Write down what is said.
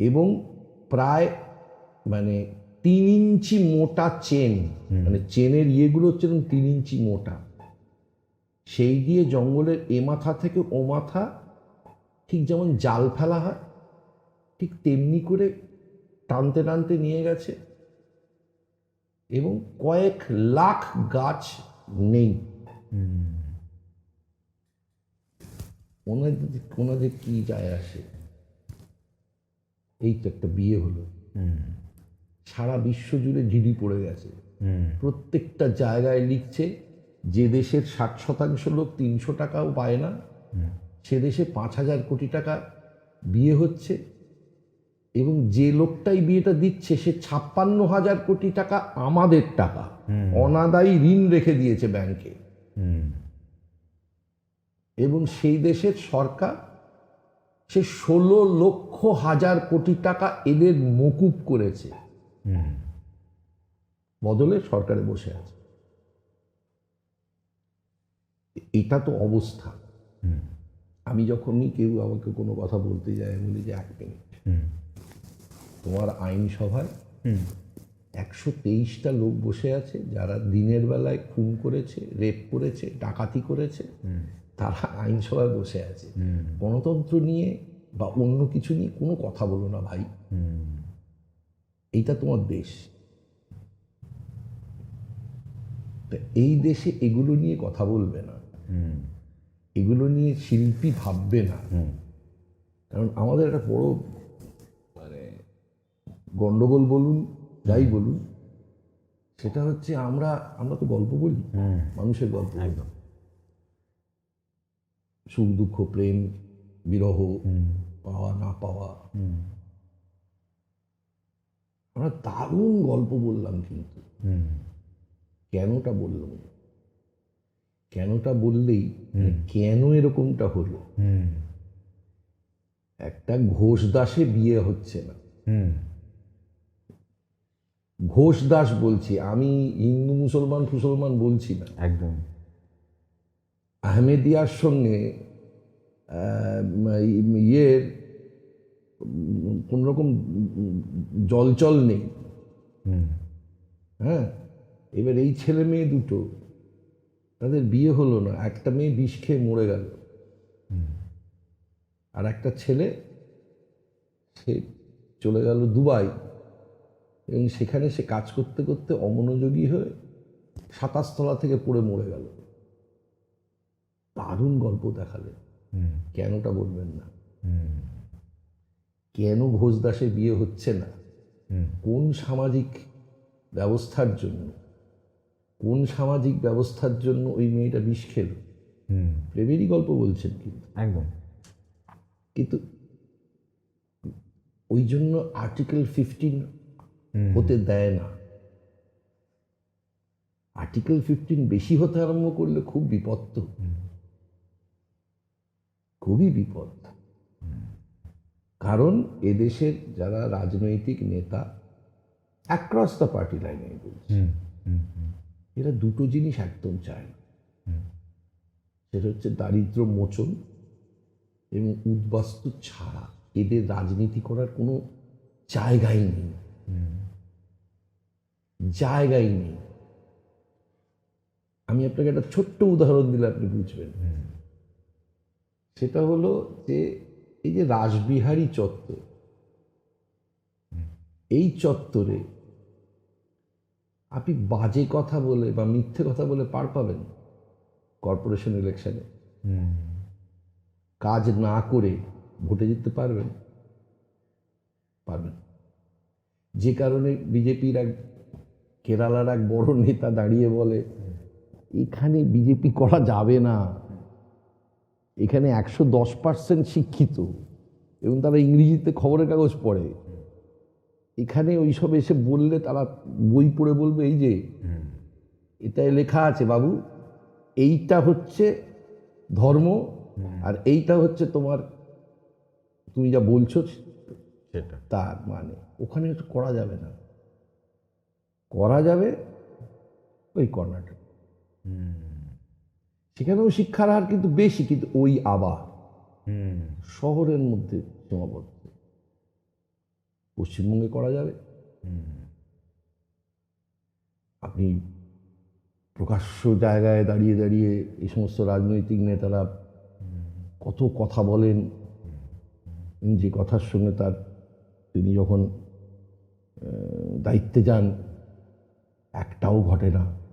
এবং প্রায় মানে তিন ইঞ্চি মোটা চেন মানে চেনের ইয়েগুলো হচ্ছে তিন ইঞ্চি মোটা। সেই দিয়ে জঙ্গলের এ মাথা থেকে ও মাথা ঠিক যেমন জাল ফেলা হয় ঠিক তেমনি করে টানতে টানতে নিয়ে গেছে এবং কয়েক লাখ গাছ নেই। ওনাদের ওনাদের কি যায় আসে? এই তো একটা বিয়ে হলো। সারা বিশ্ব জুড়ে জিডি পড়ে গেছে। প্রত্যেকটা জায়গায় লিখছে যে দেশের ষাট শতাংশ লোক তিনশো টাকাও পায় না সে দেশে পাঁচ হাজার কোটি টাকা বিয়ে হচ্ছে এবং যে লোকটাই বিয়েটা দিচ্ছে সে ছাপ্পান্ন হাজার কোটি টাকা আমাদের টাকা। অনাদায়ী ঋণ রেখে দিয়েছে ব্যাংকে। এবং সেই দেশের সরকার সে ষোলো লক্ষ হাজার কোটি টাকা এদের মকুব করেছে। বদলে সরকারে বসে আছে। এটা তো অবস্থা। আমি যখনই কেউ আমাকে কোনো কথা বলতে যায় বলি যে এক মিনিট। তোমার আইনসভায় একশো তেইশটা লোক বসে আছে যারা দিনের বেলায় খুন করেছে রেপ করেছে ডাকাতি করেছে। তারা আইনসভায় বসে আছে। গণতন্ত্র নিয়ে বা অন্য কিছু নিয়ে কোনো কথা বলো না ভাই। এইটা তোমার দেশ। তা এই দেশে এগুলো নিয়ে কথা বলবে না। এগুলো নিয়ে শিল্পী ভাববে না। কারণ আমাদের একটা বড় মানে গন্ডগোল বলুন যাই বলুন সেটা হচ্ছে আমরা আমরা তো গল্প বলি। মানুষের গল্প। একদম। সুখ দুঃখ প্রেম বিরহ পাওয়া না পাওয়া। আমরা দারুণ গল্প বললাম কিন্তু। কেনটা বললাম? কেনটা বললেই কেন এরকমটা হলো? একটা ঘোষ দাসে বিয়ে হচ্ছে না। ঘোষ দাস বলছি আমি হিন্দু মুসলমান ফুসলমান বলছি না। একদম। আহমেদিয়ার সঙ্গে ইয়ের কোনোরকম জলচল নেই। হ্যাঁ? এবার এই ছেলে মেয়ে দুটো তাদের বিয়ে হলো না একটা মেয়ে বিষ খেয়ে মরে গেল। আর একটা ছেলে সে চলে গেল দুবাই। এবং সেখানে সে কাজ করতে করতে অমনোযোগী হয়ে সাতাশতলা থেকে পড়ে মরে গেল। দারুণ গল্প দেখালে কেনটা বলবেন না? কেন ঘোষ দাসের বিয়ে হচ্ছে না? কোন সামাজিক ব্যবস্থার জন্য? কোন সামাজিক ব্যবস্থার জন্য ওই মেয়েটা বিষ খেল? প্রেমেরই গল্প বলছেন কিন্তু। একদম। কিন্তু ওই জন্য আর্টিকেল ফিফটিন হতে দেয় না। আর্টিকেল ফিফটিন বেশি হতে আরম্ভ করলে খুব বিপদ তো খুবই বিপদ। কারণ এদেশের যারা রাজনৈতিক নেতা অ্যাক্রস দ্য পার্টি লাইনে বলছি। এরা দুটো জিনিস একদম চায়। না সেটা হচ্ছে দারিদ্র মোচন এবং উদ্বাস্তু ছাড়া। এদের রাজনীতি করার কোনো জায়গাই নেই। জায়গাই নেই। আমি আপনাকে একটা ছোট্ট উদাহরণ দিলে আপনি বুঝবেন। সেটা হলো যে এই যে রাসবিহারী চত্বর এই চত্বরে আপনি বাজে কথা বলে বা মিথ্যে কথা বলে পার পাবেন কর্পোরেশন ইলেকশনে কাজ না করে ভোটে জিততে পারবেন। পারবেন। যে কারণে বিজেপির এক কেরালার এক বড় নেতা দাঁড়িয়ে বলে এখানে বিজেপি করা যাবে না। এখানে একশো দশ পার্সেন্ট শিক্ষিত এবং তারা ইংরেজিতে খবরের কাগজ পড়ে। এখানে ওইসব এসে বললে তারা বই পড়ে বলবে এই যে এটাই লেখা আছে বাবু এইটা হচ্ছে ধর্ম আর এইটা হচ্ছে তোমার তুমি যা বলছো সেটা। তার মানে। ওখানে করা যাবে না। করা যাবে ওই কর্ণাটক। সেখানেও শিক্ষার হার কিন্তু বেশি কিন্তু ওই আবার শহরের মধ্যে সীমাবদ্ধ। পশ্চিমবঙ্গে করা যাবে। আপনি প্রকাশ্য জায়গায় দাঁড়িয়ে দাঁড়িয়ে এই সমস্ত রাজনৈতিক নেতারা কত কথা বলেন। যে কথার সঙ্গে তার তিনি যখন দায়িত্বে যান একটাও ঘটে না।